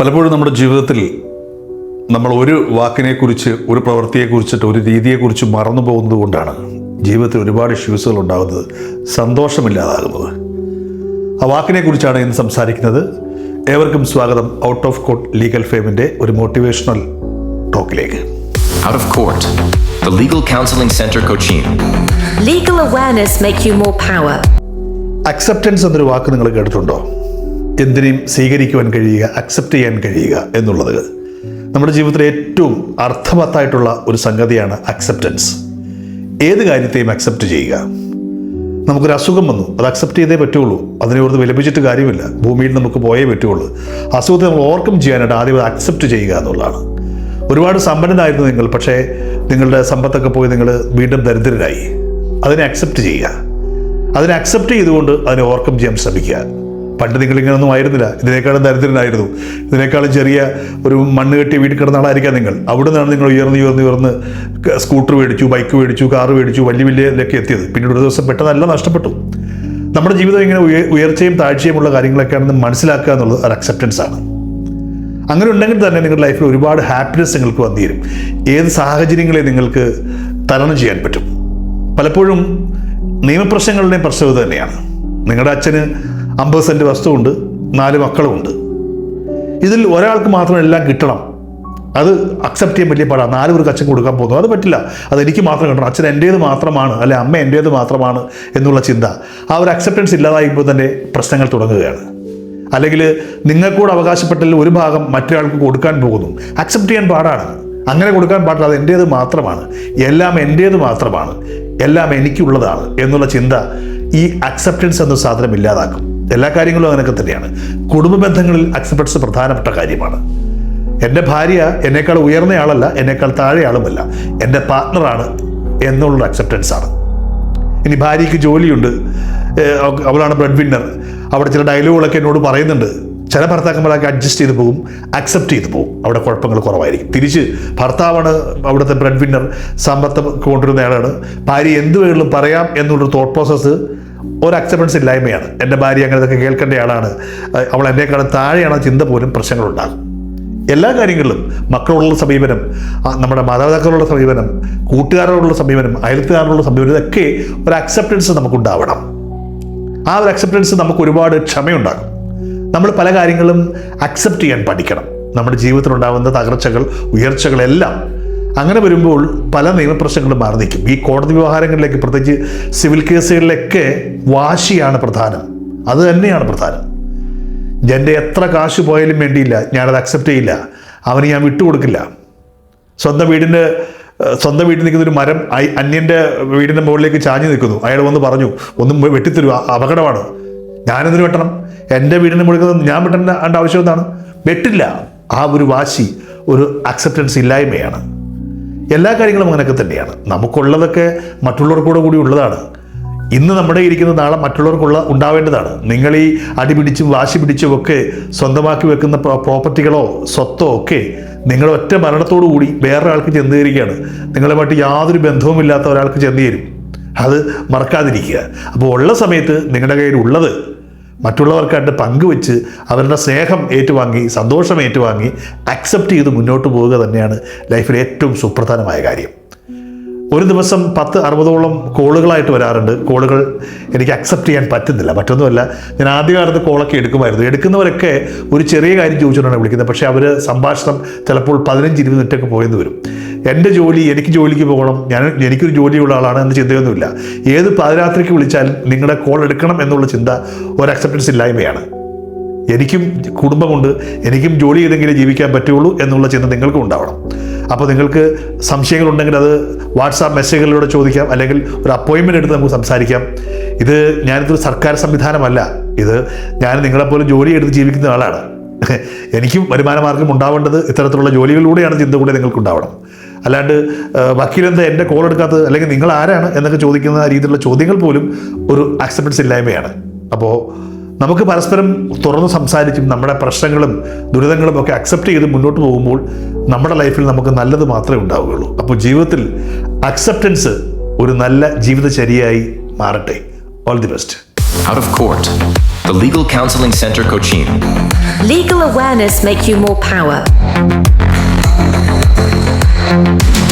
പലപ്പോഴും നമ്മുടെ ജീവിതത്തിൽ നമ്മൾ ഒരു വാക്കിനെക്കുറിച്ച് ഒരു പ്രവൃത്തിയെക്കുറിച്ചിട്ട് ഒരു രീതിയെക്കുറിച്ച് മറന്നു പോകുന്നത് കൊണ്ടാണ് ജീവിതത്തിൽ ഒരുപാട് ഇഷ്യൂസുകൾ ഉണ്ടാകുന്നത്. സന്തോഷമില്ലാതാകുന്നത്. ആ വാക്കിനെക്കുറിച്ചാണ് ഇന്ന് സംസാരിക്കുന്നത്. ഏവർക്കും സ്വാഗതം. ഔട്ട് ഓഫ് കോർട്ട് ലീഗൽ ഫെയിമിന്റെ ഒരു മോട്ടിവേഷണൽ ടോക്കിലേക്ക് Out of Court, the Legal Counseling Center Cochin. Legal awareness make you more power. Acceptance എന്നൊരു വാക്ക് നിങ്ങൾ കേട്ടിട്ടുണ്ടോ? എന്തിനേയും സ്വീകരിക്കുവാൻ കഴിയുക അക്സെപ്റ്റ് ചെയ്യാൻ കഴിയുക എന്നുള്ളത്. നമ്മുടെ ജീവിതത്തിലെ ഏറ്റവും അർത്ഥവത്തായിട്ടുള്ള ഒരു സംഗതിയാണ് അക്സെപ്റ്റൻസ് ഏത് കാര്യത്തെയും അക്സെപ്റ്റ് ചെയ്യുക. നമുക്കൊരു അസുഖം വന്നു അത് അക്സെപ്റ്റ് ചെയ്തേ പറ്റുള്ളൂ. അതിനെ ഓർത്ത് വിലപിച്ചിട്ട് കാര്യമില്ല. ഭൂമിയിൽ നമുക്ക് പോയേ പറ്റുള്ളൂ. അസുഖത്തെ നമ്മൾ ഓവർകം ചെയ്യാനായിട്ട് ആദ്യം അത് അക്സെപ്റ്റ് ചെയ്യുക എന്നുള്ളതാണ്. ഒരുപാട് സമ്പന്നനായിരുന്നു നിങ്ങൾ പക്ഷേ നിങ്ങളുടെ സമ്പത്തൊക്കെ പോയി നിങ്ങൾ വീണ്ടും ദരിദ്രരായി. അതിനെ അക്സെപ്റ്റ് ചെയ്യുക. അതിനെ അക്സെപ്റ്റ് ചെയ്തുകൊണ്ട് അതിനെ ഓവർകം ചെയ്യാൻ ശ്രമിക്കുക. പണ്ട് നിങ്ങളിങ്ങനൊന്നും ആയിരുന്നില്ല. ഇതിനേക്കാളും ദരിദ്രനായിരുന്നു ഇതിനേക്കാളും ചെറിയ ഒരു മണ്ണ് കെട്ടിയ വീട്ടിൽ കിടന്ന ആളായിരിക്കാം നിങ്ങൾ. അവിടെ നിന്നാണ് നിങ്ങൾ ഉയർന്ന് ഉയർന്ന് ഉയർന്ന് സ്കൂട്ടർ മേടിച്ചു ബൈക്ക് മേടിച്ചു കാറ് മേടിച്ചു വലിയ വലിയ ഇതിലൊക്കെ എത്തിയത്. പിന്നീട് ഒരു ദിവസം പെട്ടെന്നല്ല നഷ്ടപ്പെട്ടു. നമ്മുടെ ജീവിതം ഇങ്ങനെ ഉയ- ഉയർച്ചയും താഴ്ചയുമുള്ള കാര്യങ്ങളൊക്കെയാണെന്ന് മനസ്സിലാക്കുക എന്നുള്ളത് ഒരു അക്സെപ്റ്റൻസ് ആണ്. അങ്ങനെ ഉണ്ടെങ്കിൽ തന്നെ നിങ്ങളുടെ ലൈഫിൽ ഒരുപാട് ഹാപ്പിനെസ് നിങ്ങൾക്ക് വന്നു തരും ഏത് സാഹചര്യങ്ങളെ നിങ്ങൾക്ക് തരണം ചെയ്യാൻ പറ്റും. പലപ്പോഴും നിയമപ്രശ്നങ്ങളുടെയും പ്രശ്നം തന്നെയാണ്. നിങ്ങളുടെ അച്ഛന് അമ്പത് സെന്റ് വസ്തുവുണ്ട് നാല് മക്കളുമുണ്ട്. ഇതിൽ ഒരാൾക്ക് മാത്രം എല്ലാം കിട്ടണം. അത് അക്സെപ്റ്റ് ചെയ്യാൻ വലിയ പാടാണ് നാല് പേർക്ക് അച്ഛൻ കൊടുക്കാൻ പോകുന്നു. അത് പറ്റില്ല. അത് എനിക്ക് മാത്രം കിട്ടണം. അച്ഛൻ എന്റേത് മാത്രമാണ് അല്ലെ അമ്മ എന്റേത് മാത്രമാണ് എന്നുള്ള ചിന്ത. ആ ഒരു അക്സെപ്റ്റൻസ് ഇല്ലാതായപ്പോൾ തന്നെ പ്രശ്നങ്ങൾ തുടങ്ങുകയാണ്. അല്ലെങ്കിൽ നിങ്ങൾക്കൂടെ അവകാശപ്പെട്ടതിൽ ഒരു ഭാഗം മറ്റൊരാൾക്ക് കൊടുക്കാൻ പോകുന്നു. അക്സെപ്റ്റ് ചെയ്യാൻ പാടാണ്. അങ്ങനെ കൊടുക്കാൻ പാടില്ല. അത് എന്റേത് മാത്രമാണ്. എല്ലാം എന്റേത് മാത്രമാണ്. എല്ലാം എനിക്കുള്ളതാണ് എന്നുള്ള ചിന്ത ഈ അക്സെപ്റ്റൻസ് എന്ന സാധനം ഇല്ലാതാക്കും. എല്ലാ കാര്യങ്ങളും അങ്ങനെയൊക്കെ തന്നെയാണ്. കുടുംബ ബന്ധങ്ങളിൽ അക്സെപ്റ്റൻസ് പ്രധാനപ്പെട്ട കാര്യമാണ്. എന്റെ ഭാര്യ എന്നേക്കാൾ ഉയർന്നയാളല്ല എന്നേക്കാൾ താഴെയാളുമല്ല. എന്റെ പാർട്ട്ണറാണ് എന്നുള്ള അക്സെപ്റ്റൻസ് ആണ്. ഇനി ഭാര്യയ്ക്ക് ജോലിയുണ്ട്. അവളാണ് ബ്രെഡ് വിന്നർ അവിടെ ചില ഡയലോഗുകളൊക്കെ എന്നോട് പറയുന്നുണ്ട്. ചില ഭർത്താക്കന്മാരൊക്കെ അഡ്ജസ്റ്റ് ചെയ്ത് പോകും അക്സെപ്റ്റ് ചെയ്ത് പോകും. അവിടെ കുഴപ്പങ്ങൾ കുറവായിരിക്കും. തിരിച്ച് ഭർത്താവാണ് അവിടുത്തെ ബ്രെഡ് വിന്നർ സമ്പത്ത് കൊണ്ടുവരുന്നയാളാണ് ഭാര്യ എന്ത് വേണമെങ്കിലും പറയാം എന്നുള്ളൊരു തോട്ട് പ്രോസസ്സ് ഒരു അക്സെപ്റ്റൻസ് ഇല്ലായ്മയാണ്. എന്റെ ഭാര്യ അങ്ങനത്തൊക്കെ കേൾക്കേണ്ട ആളാണ്. അവൾ എന്നെക്കാളും താഴെയാണ് ചിന്ത പോലും പ്രശ്നങ്ങളുണ്ടാകും. എല്ലാ കാര്യങ്ങളിലും മക്കളോടുള്ള സമീപനം നമ്മുടെ മാതാപിതാക്കളോടുള്ള സമീപനം കൂട്ടുകാരോടുള്ള സമീപനം അയൽക്കാരോടുള്ള സമീപനം ഇതൊക്കെ ഒരു അക്സെപ്റ്റൻസ് നമുക്കുണ്ടാവണം. ആ ഒരു അക്സെപ്റ്റൻസ് നമുക്ക് ഒരുപാട് ക്ഷമയുണ്ടാകും. നമ്മൾ പല കാര്യങ്ങളും അക്സെപ്റ്റ് ചെയ്യാൻ പഠിക്കണം. നമ്മുടെ ജീവിതത്തിലുണ്ടാകുന്ന തകർച്ചകൾ ഉയർച്ചകളെല്ലാം അങ്ങനെ വരുമ്പോൾ പല നിയമപ്രശ്നങ്ങളും ബാധിക്കും ഈ കോടതി വ്യവഹാരങ്ങളിലേക്ക് പ്രത്യേകിച്ച് സിവിൽ കേസുകളിലൊക്കെ വാശിയാണ് പ്രധാനം. അത് തന്നെയാണ് പ്രധാനം. എന്റെ എത്ര കാശ് പോയാലും വേണ്ടിയില്ല. ഞാനത് അക്സെപ്റ്റ് ചെയ്യില്ല. അവന് ഞാൻ വിട്ടുകൊടുക്കില്ല സ്വന്തം വീടിന്റെ സ്വന്തം വീട്ടിൽ നിൽക്കുന്ന ഒരു മരം അന്യന്റെ വീടിന്റെ മുകളിലേക്ക് ചാഞ്ഞു നിൽക്കുന്നു. അയാൾ വന്ന് പറഞ്ഞു ഒന്നും വെട്ടിത്തരുക അപകടമാണ്. ഞാനെന്തിനു വെട്ടണം? എന്റെ വീടിന്റെ മുകളിൽ ഞാൻ വെട്ടേണ്ട ആവശ്യം എന്താണ്? വെട്ടില്ല. ആ ഒരു വാശി ഒരു അക്സെപ്റ്റൻസ് ഇല്ലായ്മയാണ്. എല്ലാ കാര്യങ്ങളും അങ്ങനെയൊക്കെ തന്നെയാണ്. നമുക്കുള്ളതൊക്കെ മറ്റുള്ളവർക്കൂടെ കൂടി ഉള്ളതാണ്. ഇന്ന് നമ്മുടെ ഇരിക്കുന്ന നാളെ മറ്റുള്ളവർക്കുള്ള ഉണ്ടാവേണ്ടതാണ്. നിങ്ങൾ ഈ അടി പിടിച്ചും വാശി പിടിച്ചും ഒക്കെ സ്വന്തമാക്കി വെക്കുന്ന പ്രോപ്പർട്ടികളോ സ്വത്തോ ഒക്കെ നിങ്ങൾ ഒറ്റ മരണത്തോടു കൂടി വേറൊരാൾക്ക് ചെന്ന് തരികയാണ്. നിങ്ങളുമായിട്ട് യാതൊരു ബന്ധവുമില്ലാത്ത ഒരാൾക്ക് ചെന്ന് തരും. അത് മറക്കാതിരിക്കുക. അപ്പോൾ ഉള്ള സമയത്ത് നിങ്ങളുടെ കയ്യിൽ ഉള്ളത് മറ്റുള്ളവർക്കായിട്ട് പങ്കുവെച്ച് അവരുടെ സ്നേഹം ഏറ്റുവാങ്ങി സന്തോഷം ഏറ്റുവാങ്ങി അക്സെപ്റ്റ് ചെയ്ത് മുന്നോട്ട് പോവുക തന്നെയാണ് ലൈഫിലെ ഏറ്റവും സുപ്രധാനമായ കാര്യം. ഒരു ദിവസം പത്ത് അറുപതോളം കോളുകളായിട്ട് വരാറുണ്ട്. കോളുകൾ എനിക്ക് അക്സെപ്റ്റ് ചെയ്യാൻ പറ്റുന്നില്ല. മറ്റൊന്നുമല്ല ഞാൻ ആദ്യകാലത്ത് കോളൊക്കെ എടുക്കുമായിരുന്നു. എടുക്കുന്നവരൊക്കെ ഒരു ചെറിയ കാര്യം ചോദിച്ചുകൊണ്ടാണ് വിളിക്കുന്നത്. പക്ഷേ അവർ സംഭാഷണം ചിലപ്പോൾ പതിനഞ്ച് ഇരുപത് മിനിറ്റൊക്കെ പോയെന്ന് വരും. എന്റെ ജോലി എനിക്ക് ജോലിക്ക് പോകണം. ഞാൻ എനിക്കൊരു ജോലിയുള്ള ആളാണ് എന്ന ചിന്തയൊന്നുമില്ല. ഏത് പാതിരാത്രിക്ക് വിളിച്ചാലും നിങ്ങളുടെ കോൾ എടുക്കണം എന്നുള്ള ചിന്ത ഒരു അക്സെപ്റ്റൻസ് ഇല്ലായ്മയാണ്. എനിക്കും കുടുംബമുണ്ട്. എനിക്കും ജോലി ചെയ്തെങ്കിലേ ജീവിക്കാൻ പറ്റുള്ളൂ എന്നുള്ള ചിന്ത നിങ്ങൾക്കും ഉണ്ടാവണം. അപ്പോൾ നിങ്ങൾക്ക് സംശയങ്ങളുണ്ടെങ്കിൽ അത് വാട്സാപ്പ് മെസ്സേജുകളിലൂടെ ചോദിക്കാം. അല്ലെങ്കിൽ ഒരു അപ്പോയിൻമെന്റ് എടുത്ത് നമുക്ക് സംസാരിക്കാം. ഇത് ഞാനിതൊരു സർക്കാർ സംവിധാനമല്ല. ഇത് ഞാൻ നിങ്ങളെപ്പോലെ ജോലി എടുത്ത് ജീവിക്കുന്ന ആളാണ്. എനിക്കും വരുമാന മാർഗം ഉണ്ടാവേണ്ടത് ഇത്തരത്തിലുള്ള ജോലികളിലൂടെയാണ് ചിന്ത കൂടെ നിങ്ങൾക്ക് ഉണ്ടാവണം അല്ലാണ്ട് വക്കീലെന്താ എന്റെ കോൾ എടുക്കാത്തത്? അല്ലെങ്കിൽ നിങ്ങൾ ആരാണ് എന്നൊക്കെ ചോദിക്കുന്ന രീതിയിലുള്ള ചോദ്യങ്ങൾ പോലും ഒരു അക്സെപ്റ്റൻസ് ഇല്ലായ്മയാണ്. അപ്പോൾ നമുക്ക് പരസ്പരം തുറന്ന് സംസാരിച്ചും നമ്മുടെ പ്രശ്നങ്ങളും ദുരിതങ്ങളും ഒക്കെ അക്സെപ്റ്റ് ചെയ്ത് മുന്നോട്ട് പോകുമ്പോൾ നമ്മുടെ ലൈഫിൽ നമുക്ക് നല്ലത് മാത്രമേ ഉണ്ടാവുകയുള്ളൂ. അപ്പോൾ ജീവിതത്തിൽ അക്സെപ്റ്റൻസ് ഒരു നല്ല ജീവിതചര്യയായി മാറട്ടെ. All the best Out of Court, The Legal Counseling Center Cochin. Legal awareness make you more power. Música